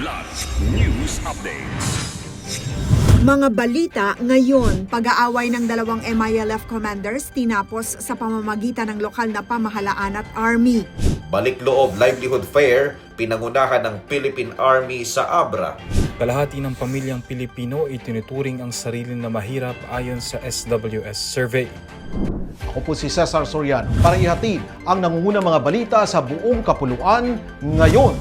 Kidlat News Updates. Mga balita ngayon, pag-aaway ng dalawang MILF commanders tinapos sa pamamagitan ng lokal na pamahalaan at army. Balik loob livelihood fair, pinangunahan ng Philippine Army sa Abra. Kalahati ng pamilyang Pilipino itinuturing ang sarili na mahirap ayon sa SWS survey. Ako po si Cesar Soriano para ihatid ang nangungunang mga balita sa buong kapuluan ngayon.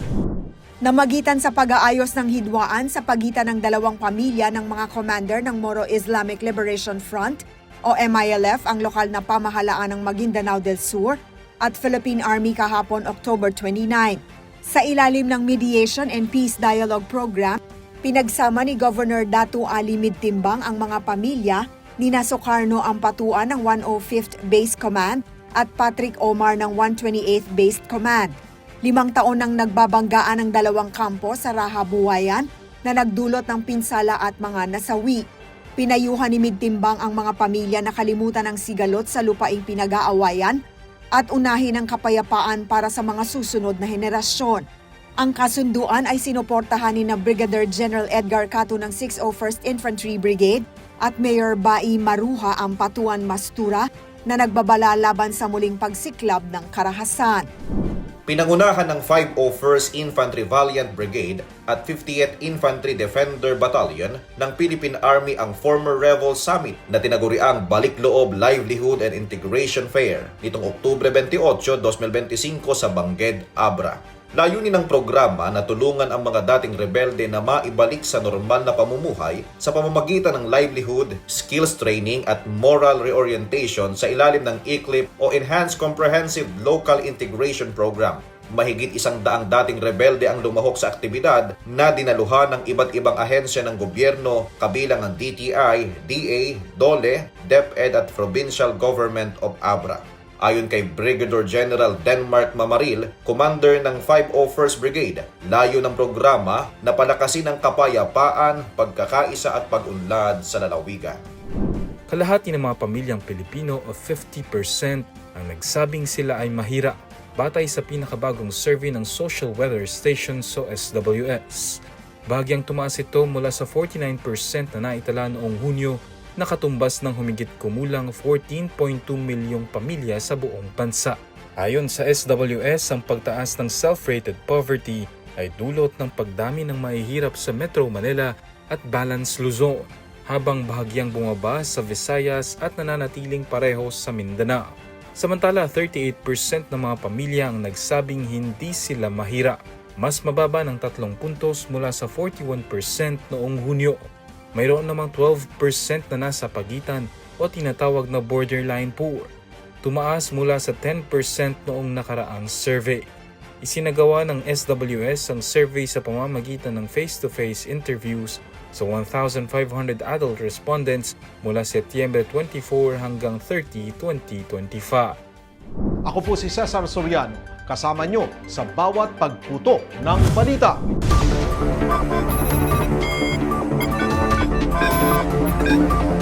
Namagitan sa pag-aayos ng hidwaan sa pagitan ng dalawang pamilya ng mga commander ng Moro Islamic Liberation Front o MILF ang lokal na pamahalaan ng Maguindanao del Sur at Philippine Army kahapon October 29. Sa ilalim ng Mediation and Peace Dialogue Program, pinagsama ni Governor Datu Ali Midtimbang ang mga pamilya ni Sukarno Ampatuan ng 105th Base Command at Patrick Omar ng 128th Base Command. Limang taon nang nagbabanggaan ang dalawang kampo sa Raha Buwayan na nagdulot ng pinsala at mga nasawi. Pinayuhan ni Midtimbang ang mga pamilya na kalimutan ang sigalot sa lupaing pinag-aawayan at unahin ang kapayapaan para sa mga susunod na henerasyon. Ang kasunduan ay sinuportahan ni na Brigadier General Edgar Cato ng 601st Infantry Brigade at Mayor Bai Maruha ang Patuan Mastura na nagbabala laban sa muling pagsiklab ng karahasan. Pinangunahan ng 501st Infantry Valiant Brigade at 50th Infantry Defender Battalion ng Philippine Army ang former Revel Summit na tinaguriang Balik Loob Livelihood and Integration Fair nitong Oktubre 28, 2025 sa Bangged, Abra. Layunin ng programa na tulungan ang mga dating rebelde na maibalik sa normal na pamumuhay sa pamamagitan ng livelihood, skills training at moral reorientation sa ilalim ng ECLIP o Enhanced Comprehensive Local Integration Program. Mahigit isang daang dating rebelde ang lumahok sa aktibidad na dinaluhan ng iba't ibang ahensya ng gobyerno kabilang ang DTI, DA, DOLE, DepEd at Provincial Government of Abra. Ayon kay Brigadier General Denmark Mamaril, commander ng 501st Brigade, layo ng programa na palakasin ang kapayapaan, pagkakaisa at pag-unlad sa lalawigan. Kalahati ng mga pamilyang Pilipino o 50% ang nagsabing sila ay mahira batay sa pinakabagong survey ng Social Weather Station so SWS. Bagyang tumaas ito mula sa 49% na naitala noong Hunyo nakatumbas ng humigit kumulang 14.2 milyong pamilya sa buong bansa. Ayon sa SWS, ang pagtaas ng self-rated poverty ay dulot ng pagdami ng mahihirap sa Metro Manila at Balance Luzon, habang bahagyang bumaba sa Visayas at nananatiling pareho sa Mindanao. Samantala, 38% ng mga pamilya ang nagsabing hindi sila mahirap, mas mababa ng tatlong puntos mula sa 41% noong Hunyo mayroon namang 12% na nasa pagitan o tinatawag na borderline poor. Tumaas mula sa 10% noong nakaraang survey. Isinagawa ng SWS ang survey sa pamamagitan ng face-to-face interviews sa 1,500 adult respondents mula Setyembre 24 hanggang 30, 2025. Ako po si Cesar Soriano, kasama nyo sa bawat pagputo ng balita. Thank you.